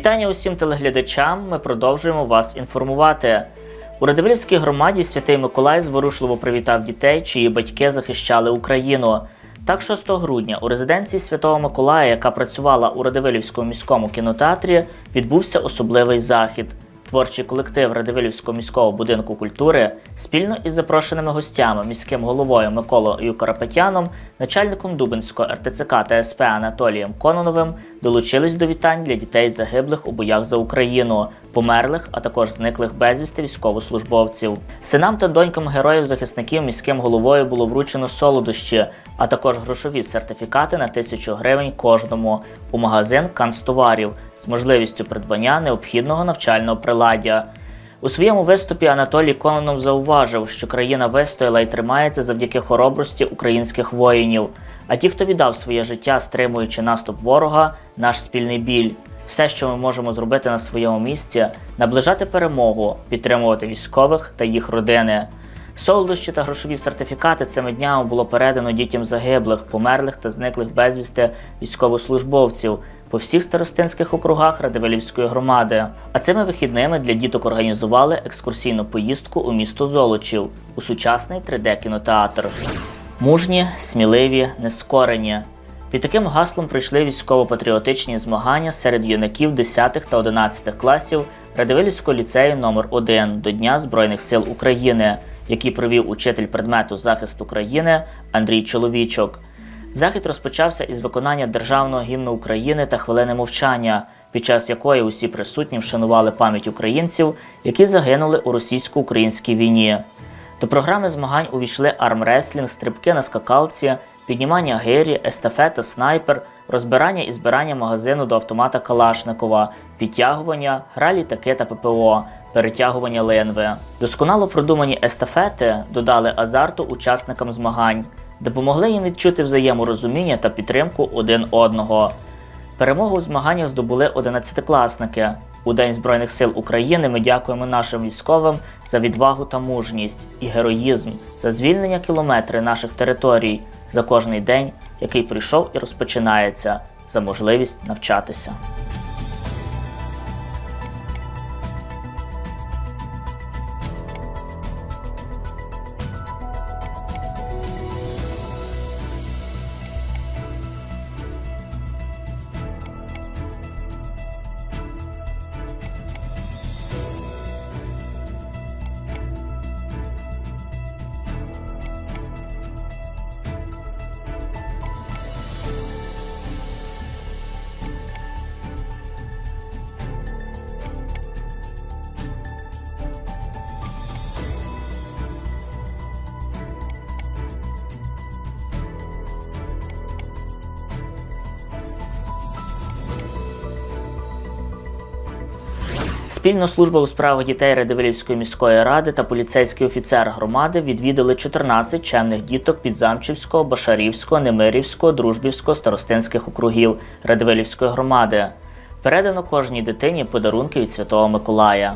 Вітання усім телеглядачам. Ми продовжуємо вас інформувати. У Радивилівській громаді Святий Миколай зворушливо привітав дітей, чиї батьки захищали Україну. Так, 6 грудня у резиденції Святого Миколая, яка працювала у Радивилівському міському кінотеатрі, відбувся особливий захід. Творчий колектив Радивилівського міського будинку культури спільно із запрошеними гостями міським головою Миколою Карапетяном, начальником Дубинського РТЦК та СП Анатолієм Кононовим долучились до вітань для дітей загиблих у боях за Україну, померлих, а також зниклих безвісти військовослужбовців. Синам та донькам героїв-захисників міським головою було вручено солодощі, а також грошові сертифікати на тисячу гривень кожному у магазин канцтоварів з можливістю придбання необхідного навчального приладдя. У своєму виступі Анатолій Кононов зауважив, що країна вистояла і тримається завдяки хоробрості українських воїнів. А ті, хто віддав своє життя, стримуючи наступ ворога, наш спільний біль. Все, що ми можемо зробити на своєму місці, наближати перемогу, підтримувати військових та їх родини. Солодощі та грошові сертифікати цими днями було передано дітям загиблих, померлих та зниклих безвісти військовослужбовців по всіх старостинських округах Радивилівської громади. А цими вихідними для діток організували екскурсійну поїздку у місто Золочів у сучасний 3D-кінотеатр. Мужні, сміливі, нескорені. Під таким гаслом прийшли військово-патріотичні змагання серед юнаків 10 та 11 класів Радивилівського ліцею номер 1 до Дня Збройних сил України, який провів учитель предмету захист України Андрій Чоловічок. Захід розпочався із виконання державного гімну України та хвилини мовчання, під час якої усі присутні вшанували пам'ять українців, які загинули у російсько-українській війні. До програми змагань увійшли армреслінг, стрибки на скакалці, піднімання гирі, естафета, снайпер, розбирання і збирання магазину до автомата Калашникова, підтягування, гра літаки та ППО, перетягування ЛНВ. Досконало продумані естафети додали азарту учасникам змагань, допомогли їм відчути взаєморозуміння та підтримку один одного. Перемогу у змаганнях здобули 11-класники. У День Збройних сил України ми дякуємо нашим військовим за відвагу та мужність і героїзм, за звільнення кілометри наших територій, за кожний день, який прийшов і розпочинається, за можливість навчатися. Спільну службу у справах дітей Радивилівської міської ради та поліцейський офіцер громади відвідали 14 чемних діток Підзамчівського, Башарівського, Немирівського, Дружбівського, Старостинських округів Радивилівської громади. Передано кожній дитині подарунки від Святого Миколая.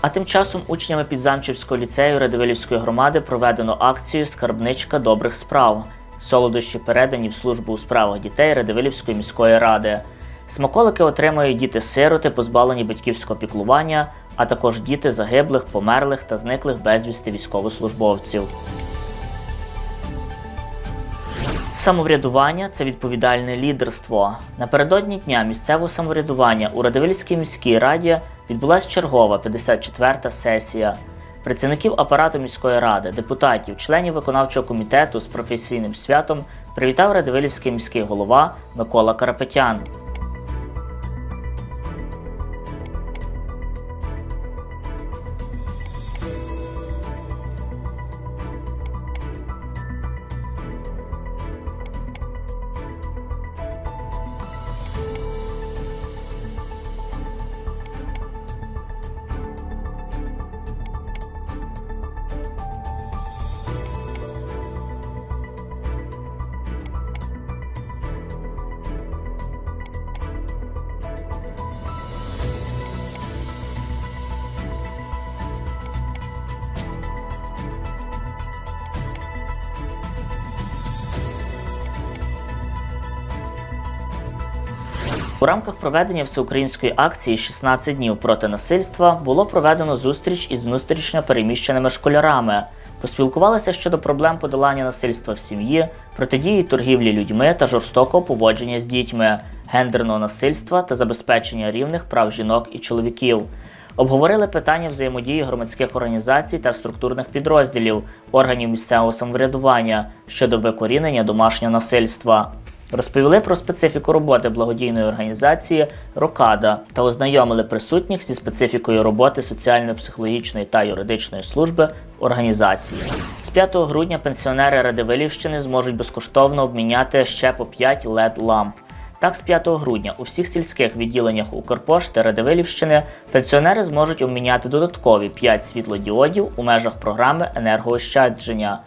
А тим часом учнями Підзамчівського ліцею Радивилівської громади проведено акцію Скарбничка добрих справ. Солодощі передані в службу у справах дітей Радивилівської міської ради. Смаколики отримують діти-сироти, позбавлені батьківського піклування, а також діти загиблих, померлих та зниклих безвісти військовослужбовців. Самоврядування це відповідальне лідерство. Напередодні дня місцевого самоврядування у Радивилівській міській раді відбулася чергова 54-та сесія. Працівників апарату міської ради, депутатів, членів виконавчого комітету з професійним святом привітав Радивилівський міський голова Микола Карапетян. У рамках проведення всеукраїнської акції «16 днів проти насильства було проведено зустріч із внутрішньо переміщеними школярами. Поспілкувалися щодо проблем подолання насильства в сім'ї, протидії торгівлі людьми та жорстокого поводження з дітьми, гендерного насильства та забезпечення рівних прав жінок і чоловіків. Обговорили питання взаємодії громадських організацій та структурних підрозділів органів місцевого самоврядування щодо викорінення домашнього насильства. Розповіли про специфіку роботи благодійної організації Рокада та ознайомили присутніх зі специфікою роботи соціально-психологічної та юридичної служби організації. З 5 грудня пенсіонери Радивилівщини зможуть безкоштовно обміняти ще по 5 led ламп. Так, з 5 грудня у всіх сільських відділеннях Укрпошти Радивилівщини пенсіонери зможуть обміняти додаткові 5 світлодіодів у межах програми енергоощадження.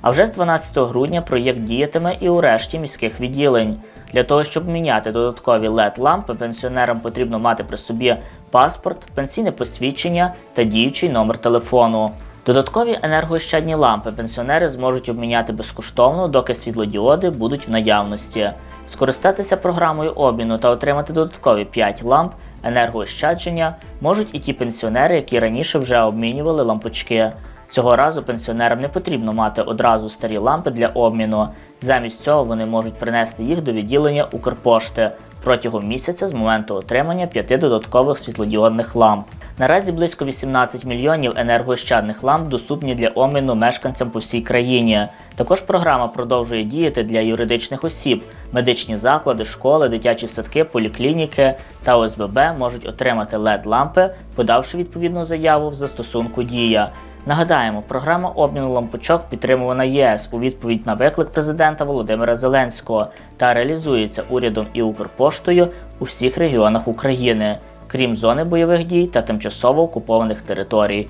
А вже з 12 грудня проєкт діятиме і у решті міських відділень. Для того, щоб міняти додаткові led лампи пенсіонерам потрібно мати при собі паспорт, пенсійне посвідчення та діючий номер телефону. Додаткові енергоощадні лампи пенсіонери зможуть обміняти безкоштовно, доки світлодіоди будуть в наявності. Скористатися програмою обміну та отримати додаткові 5 ламп енергоощадження можуть і ті пенсіонери, які раніше вже обмінювали лампочки. Цього разу пенсіонерам не потрібно мати одразу старі лампи для обміну. Замість цього вони можуть принести їх до відділення Укрпошти протягом місяця з моменту отримання п'яти додаткових світлодіодних ламп. Наразі близько 18 мільйонів енергоощадних ламп доступні для обміну мешканцям по всій країні. Також програма продовжує діяти для юридичних осіб. Медичні заклади, школи, дитячі садки, поліклініки та ОСББ можуть отримати led лампи, подавши відповідну заяву в застосунку Дія. Нагадаємо, програма обміну лампочок підтримувана ЄС у відповідь на виклик президента Володимира Зеленського та реалізується урядом і Укрпоштою у всіх регіонах України, крім зони бойових дій та тимчасово окупованих територій.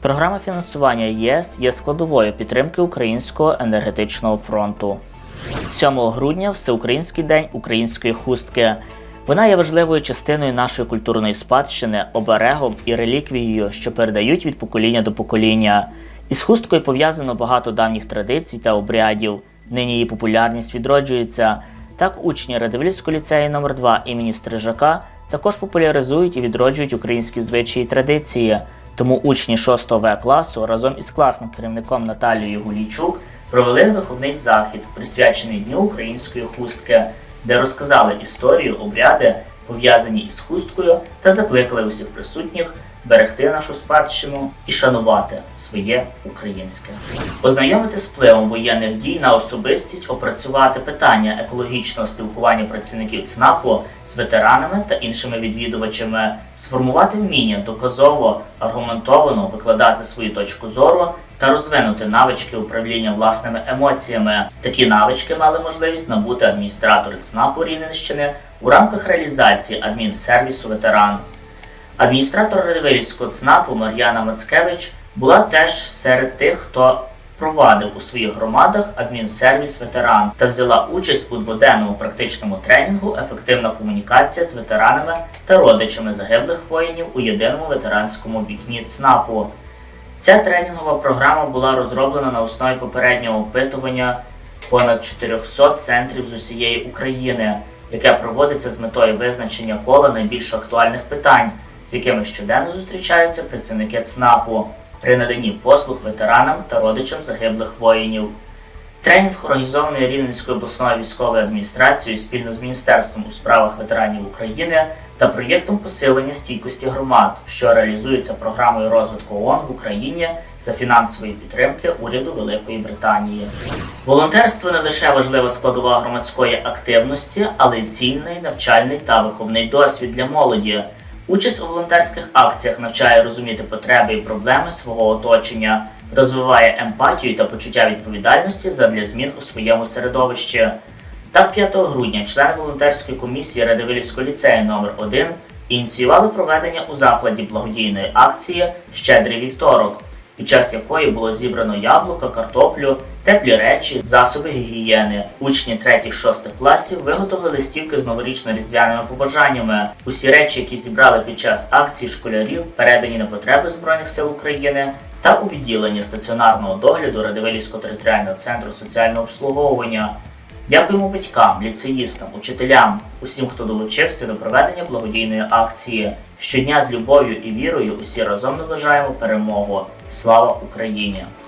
Програма фінансування ЄС є складовою підтримки Українського енергетичного фронту. 7 грудня Всеукраїнський день української хустки. Вона є важливою частиною нашої культурної спадщини, оберегом і реліквією, що передають від покоління до покоління. Із хусткою пов'язано багато давніх традицій та обрядів. Нині її популярність відроджується. Так, учні Радивилівського ліцею номер 2 імені Стрижака також популяризують і відроджують українські звичаї і традиції. Тому учні 6 В класу разом із класним керівником Наталією Гулійчук провели виховний захід, присвячений Дню української хустки де розказали історію, обряди, пов'язані із хусткою, та закликали усіх присутніх берегти нашу спадщину і шанувати своє українське, ознайомити з впливом воєнних дій на особистість, опрацювати питання екологічного спілкування працівників ЦНАПу з ветеранами та іншими відвідувачами, сформувати вміння доказово аргументовано викладати свою точку зору та розвинути навички управління власними емоціями. Такі навички мали можливість набути адміністратори ЦНАПу Рівненщини у рамках реалізації адмінсервісу ветеран. Адміністратор Радивилівського ЦНАПу Мар'яна Мацкевич була теж серед тих, хто впровадив у своїх громадах адмінсервіс ветеран та взяла участь у дводенному практичному тренінгу Ефективна комунікація з ветеранами та родичами загиблих воїнів у єдиному ветеранському вікні ЦНАПу. Ця тренінгова програма була розроблена на основі попереднього опитування понад 400 центрів з усієї України, яке проводиться з метою визначення кола найбільш актуальних питань, з якими щоденно зустрічаються працівники ЦНАПу при наданні послуг ветеранам та родичам загиблих воїнів. Тренінг організований Рівненською обласною військовою адміністрацією спільно з Міністерством у справах ветеранів України та проєктом посилення стійкості громад, що реалізується програмою розвитку ООН в Україні за фінансової підтримки уряду Великої Британії. Волонтерство не лише важлива складова громадської активності, але й цінний навчальний та виховний досвід для молоді. Участь у волонтерських акціях навчає розуміти потреби і проблеми свого оточення, розвиває емпатію та почуття відповідальності задля змін у своєму середовищі. Так, 5 грудня члени волонтерської комісії Радивилівського ліцею номер 1 ініціювали проведення у закладі благодійної акції Щедрий вівторок, під час якої було зібрано яблука, картоплю, теплі речі, засоби гігієни. Учні 3-6 класів виготовили листівки з новорічно-різдвяними побажаннями. Усі речі, які зібрали під час акції школярів, передані на потреби Збройних сил України та у відділенні стаціонарного догляду Радивилівського територіального центру соціального обслуговування. Дякуємо батькам, ліцеїстам, учителям, усім, хто долучився до проведення благодійної акції. Щодня з любов'ю і вірою усі разом наближаємо перемогу. Слава Україні! –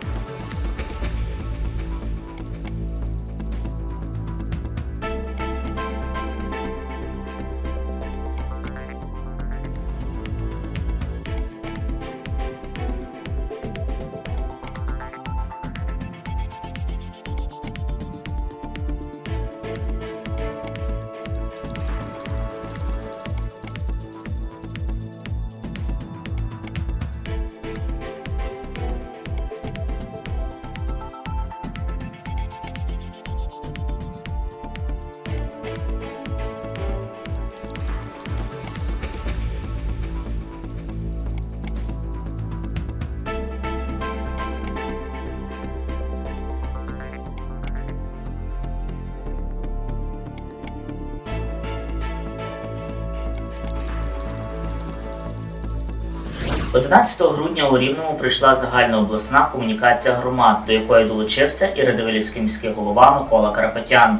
11 грудня у Рівному прийшла загальнообласна комунікація громад, до якої долучився і Радивилівський міський голова Микола Карапетян.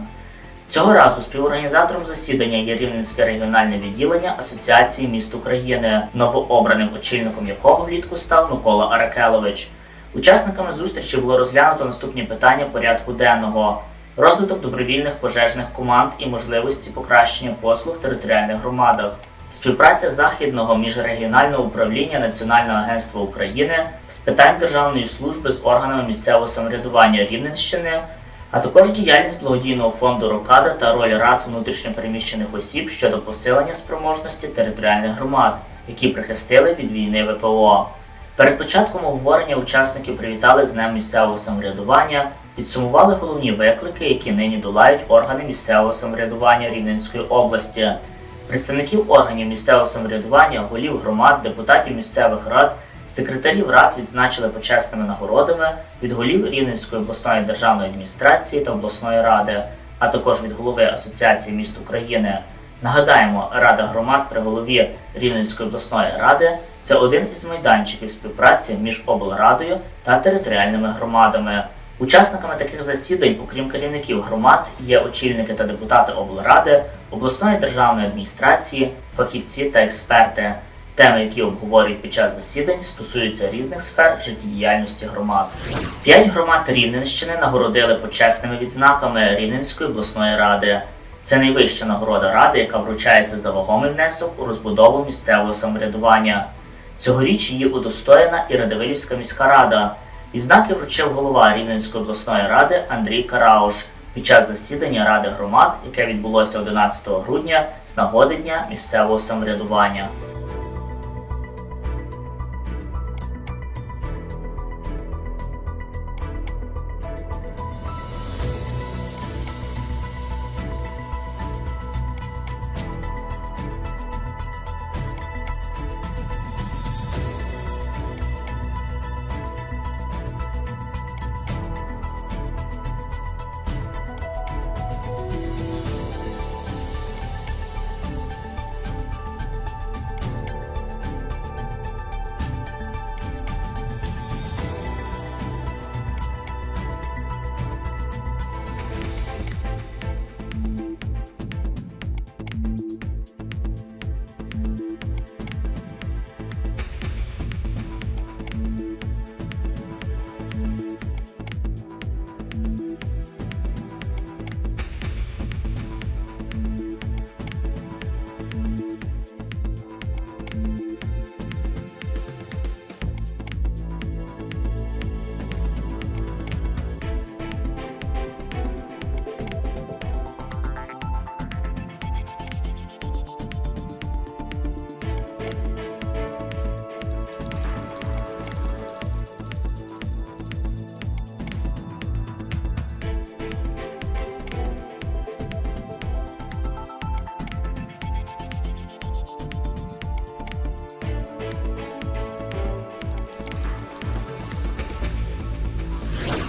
Цього разу співорганізатором засідання є Рівненське регіональне відділення Асоціації міст України, новообраним очільником якого влітку став Микола Аракелович. Учасниками зустрічі було розглянуто наступні питання порядку денного: розвиток добровільних пожежних команд і можливості покращення послуг в територіальних громадах. Співпраця західного міжрегіонального управління Національного агентства України з питань державної служби з органами місцевого самоврядування Рівненщини, а також діяльність благодійного фонду Рокада та роль рад внутрішньопереміщених осіб щодо посилення спроможності територіальних громад, які прихистили від війни ВПО. Перед початком обговорення учасники привітали з Днем місцевого самоврядування, підсумували головні виклики, які нині долають органи місцевого самоврядування Рівненської області. Представників органів місцевого самоврядування, голів громад, депутатів місцевих рад, секретарів рад відзначили почесними нагородами від голів Рівненської обласної державної адміністрації та обласної ради, а також від голови Асоціації міст України. Нагадаємо, Рада громад при голові Рівненської обласної ради це один із майданчиків співпраці між облрадою та територіальними громадами. Учасниками таких засідань, окрім керівників громад, є очільники та депутати облради, обласної державної адміністрації, фахівці та експерти. Теми, які обговорюють під час засідань, стосуються різних сфер життєдіяльності громад. П'ять громад Рівненщини нагородили почесними відзнаками Рівненської обласної ради. Це найвища нагорода ради, яка вручається за вагомий внесок у розбудову місцевого самоврядування. Цьогоріч її удостоєна і Радивилівська міська рада. Відзнаки вручив голова Рівненської обласної ради Андрій Карауш під час засідання Ради громад, яке відбулося 11 грудня з нагоди Дня місцевого самоврядування.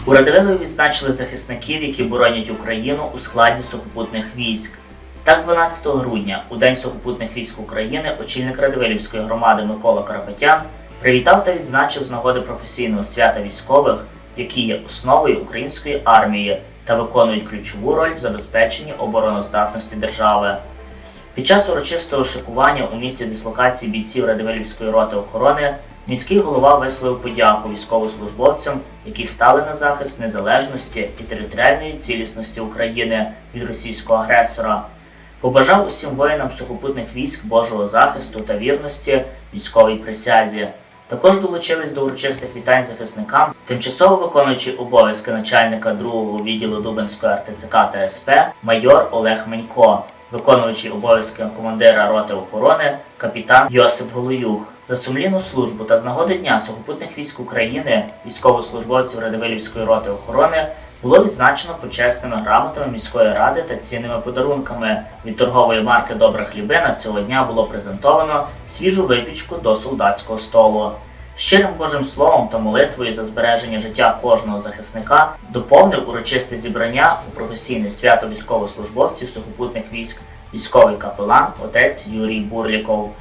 У Радивилові відзначили захисників, які боронять Україну у складі сухопутних військ. Так, 12 грудня, у День сухопутних військ України, очільник Радивилівської громади Микола Карапетян привітав та відзначив з нагоди професійного свята військових, які є основою української армії та виконують ключову роль в забезпеченні обороноздатності держави. Під час урочистого шикування у місці дислокації бійців Радивилівської роти охорони міський голова висловив подяку військовослужбовцям, які стали на захист незалежності і територіальної цілісності України від російського агресора. Побажав усім воїнам сухопутних військ Божого захисту та вірності військовій присязі. Також долучились до урочистих вітань захисникам, тимчасово виконуючий обов'язки начальника 2-го відділу Дубенської РТЦК та СП майор Олег Менько, виконуючий обов'язки командира роти охорони капітан Йосип Голоюх. За сумлінну службу та з нагоди Дня сухопутних військ України військовослужбовців Радивилівської роти охорони було відзначено почесними грамотами міської ради та цінними подарунками. Від торгової марки Добра хлібина цього дня було презентовано свіжу випічку до солдатського столу. Щирим Божим словом та молитвою за збереження життя кожного захисника доповнив урочисте зібрання у професійне свято військовослужбовців сухопутних військ військовий капелан отець Юрій Бурліков.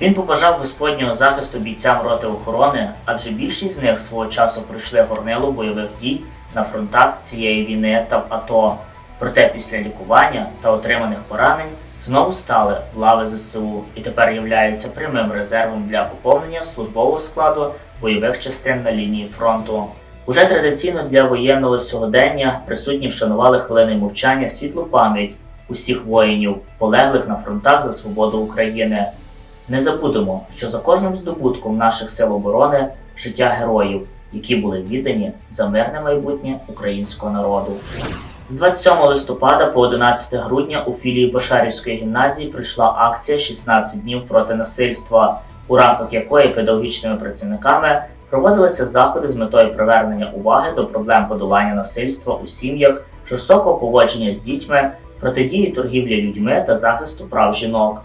Він побажав господнього захисту бійцям роти охорони, адже більшість з них свого часу пройшли горнило бойових дій на фронтах цієї війни та в АТО. Проте після лікування та отриманих поранень знову стали в лави ЗСУ і тепер являються прямим резервом для поповнення службового складу бойових частин на лінії фронту. Уже традиційно для воєнного сьогодення присутні вшанували хвилиною мовчання світлу пам'ять усіх воїнів, полеглих на фронтах за свободу України. Не забудемо, що за кожним здобутком наших сил оборони життя героїв, які були віддані за мирне майбутнє українського народу. З 27 листопада по 11 грудня у філії Башарівської гімназії прийшла акція «16 днів проти насильства, у рамках якої педагогічними працівниками проводилися заходи з метою привернення уваги до проблем подолання насильства у сім'ях, жорстокого поводження з дітьми, протидії торгівлі людьми та захисту прав жінок.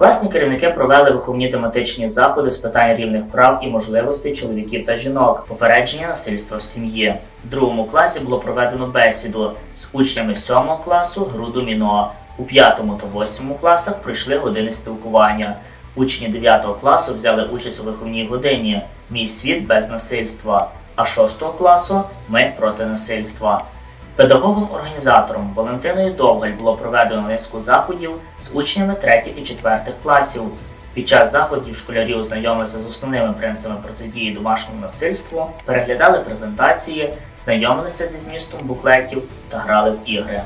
Класні керівники провели виховні тематичні заходи з питань рівних прав і можливостей чоловіків та жінок, попередження насильства в сім'ї. В другому класі було проведено бесіду з учнями 7 класу гру доміно. У 5 та 8 класах пройшли години спілкування. Учні 9 класу взяли участь у виховній годині Мій світ без насильства, а 6 класу Ми проти насильства. Педагогом-організатором Валентиною Довгаль було проведено низку заходів з учнями 3 і 4 класів. Під час заходів школярі ознайомилися з основними принципами протидії домашньому насильству, переглядали презентації, знайомилися зі змістом буклетів та грали в ігри.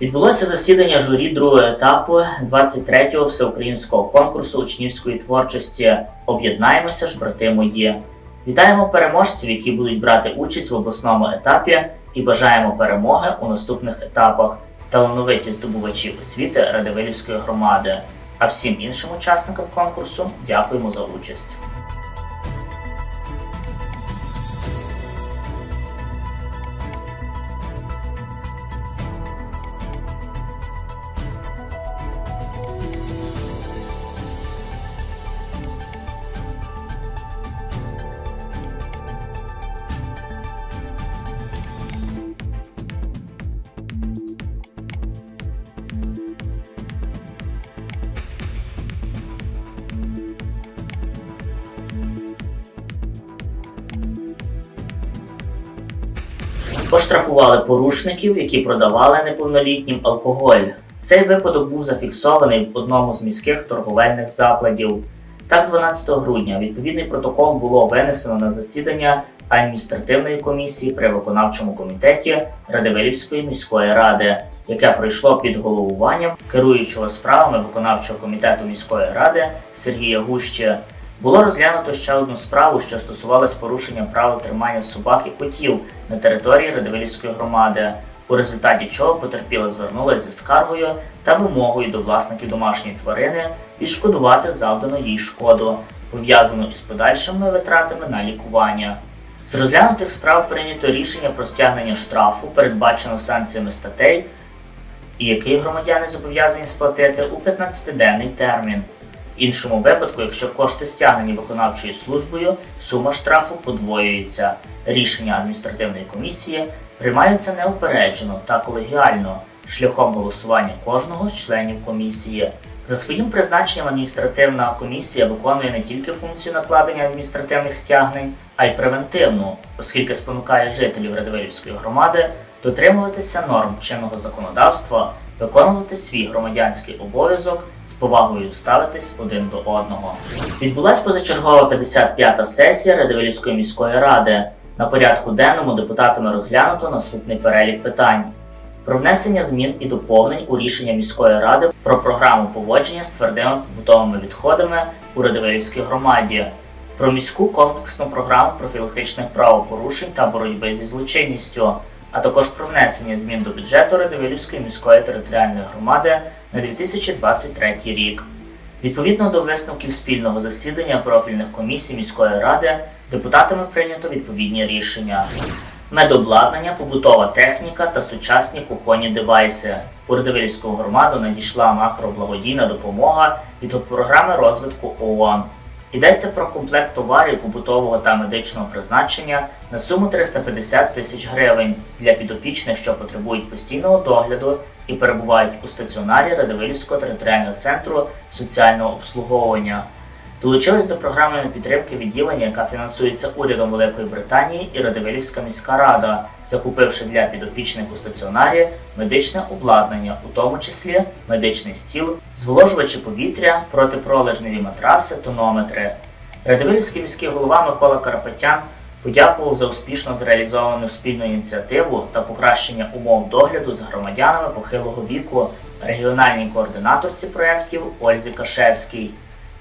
Відбулося засідання журі другого етапу 23-го всеукраїнського конкурсу учнівської творчості Об'єднаємося ж, брати мої. Вітаємо переможців, які будуть брати участь в обласному етапі, і бажаємо перемоги у наступних етапах. Талановиті здобувачі освіти Радивилівської громади. А всім іншим учасникам конкурсу дякуємо за участь. Поштрафували порушників, які продавали неповнолітнім алкоголь. Цей випадок був зафіксований в одному з міських торговельних закладів. Так, 12 грудня відповідний протокол було винесено на засідання адміністративної комісії при виконавчому комітеті Радивилівської міської ради, яке пройшло під головуванням керуючого справами виконавчого комітету міської ради Сергія Гуща. Було розглянуто ще одну справу, що стосувалась порушення права тримання собак і котів на території Радивилівської громади, у результаті чого потерпіла звернулася зі скаргою та вимогою до власників домашньої тварини відшкодувати завдану їй шкоду. пов'язану із подальшими витратами на лікування. З розглянутих справ прийнято рішення про стягнення штрафу, передбаченого санкціями статей, і який громадяни зобов'язані сплатити у 15-денний термін. В іншому випадку, якщо кошти стягнені виконавчою службою, сума штрафу подвоюється. Рішення адміністративної комісії приймаються неупереджено та колегіально шляхом голосування кожного з членів комісії. За своїм призначенням адміністративна комісія виконує не тільки функцію накладення адміністративних стягнень, а й превентивну, оскільки спонукає жителів Радивилівської громади дотримуватися норм чинного законодавства, виконувати свій громадянський обов'язок, з повагою ставитись один до одного. Відбулась позачергова 55-та сесія Радивилівської міської ради. На порядку денному депутатами розглянуто наступний перелік питань про внесення змін і доповнень у рішення міської ради про програму поводження з твердими побутовими відходами у Радивилівській громаді, про міську комплексну програму профілактичних правопорушень та боротьби зі злочинністю, а також про внесення змін до бюджету Радивилівської міської територіальної громади на 2023 рік. Відповідно до висновків спільного засідання профільних комісій міської ради, депутатами прийнято відповідні рішення. Медобладнання, побутова техніка та сучасні кухонні девайси. У Радивилівську громаду надійшла макроблагодійна допомога від програми розвитку ООН. Йдеться про комплект товарів побутового та медичного призначення на суму 350 тисяч гривень для підопічних, що потребують постійного догляду і перебувають у стаціонарі Радивилівського територіального центру соціального обслуговування. Долучились до програми підтримки відділення, яка фінансується урядом Великої Британії і Радивилівська міська рада, закупивши для підопічних у стаціонарі медичне обладнання, у тому числі медичний стіл, зволожувачі повітря, протипролежневі матраси, тонометри. Радивилівський міський голова Микола Карапетян подякував за успішно зреалізовану спільну ініціативу та покращення умов догляду за громадянами похилого віку регіональній координаторці проєктів Ользі Кашевській.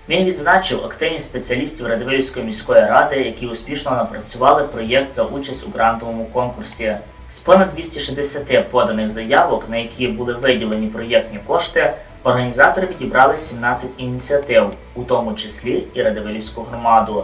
Він відзначив активність спеціалістів Радивилівської міської ради, які успішно напрацювали проєкт за участь у грантовому конкурсі. З понад 260 поданих заявок, на які були виділені проєктні кошти, організатори відібрали 17 ініціатив, у тому числі і Радивилівську громаду.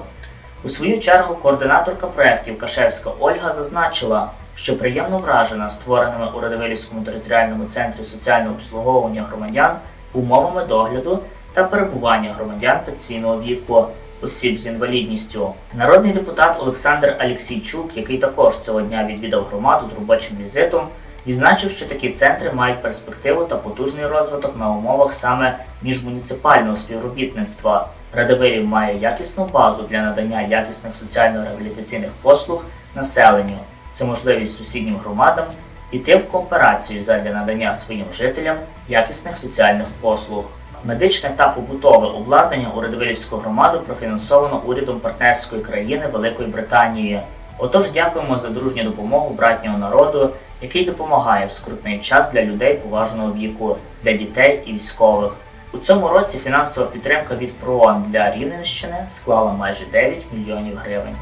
У свою чергу координаторка проєктів Кашевська Ольга зазначила, що приємно вражена створеними у Радивилівському територіальному центрі соціального обслуговування громадян умовами догляду та перебування громадян пенсійного віку, осіб з інвалідністю. Народний депутат Олександр Алексійчук, який також цього дня відвідав громаду з робочим візитом, відзначив, що такі центри мають перспективу та потужний розвиток на умовах саме міжмуніципального співробітництва. Радивилів має якісну базу для надання якісних соціально-реабілітаційних послуг населенню. Це можливість сусіднім громадам піти в кооперацію задля надання своїм жителям якісних соціальних послуг. Медичне та побутове обладнання у Радивилівську громаду профінансовано урядом партнерської країни Великої Британії. Отож, дякуємо за дружню допомогу братнього народу, який допомагає в скрутний час для людей поважного віку, для дітей і військових. У цьому році фінансова підтримка від ПРООН для Рівненщини склала майже 9 мільйонів гривень.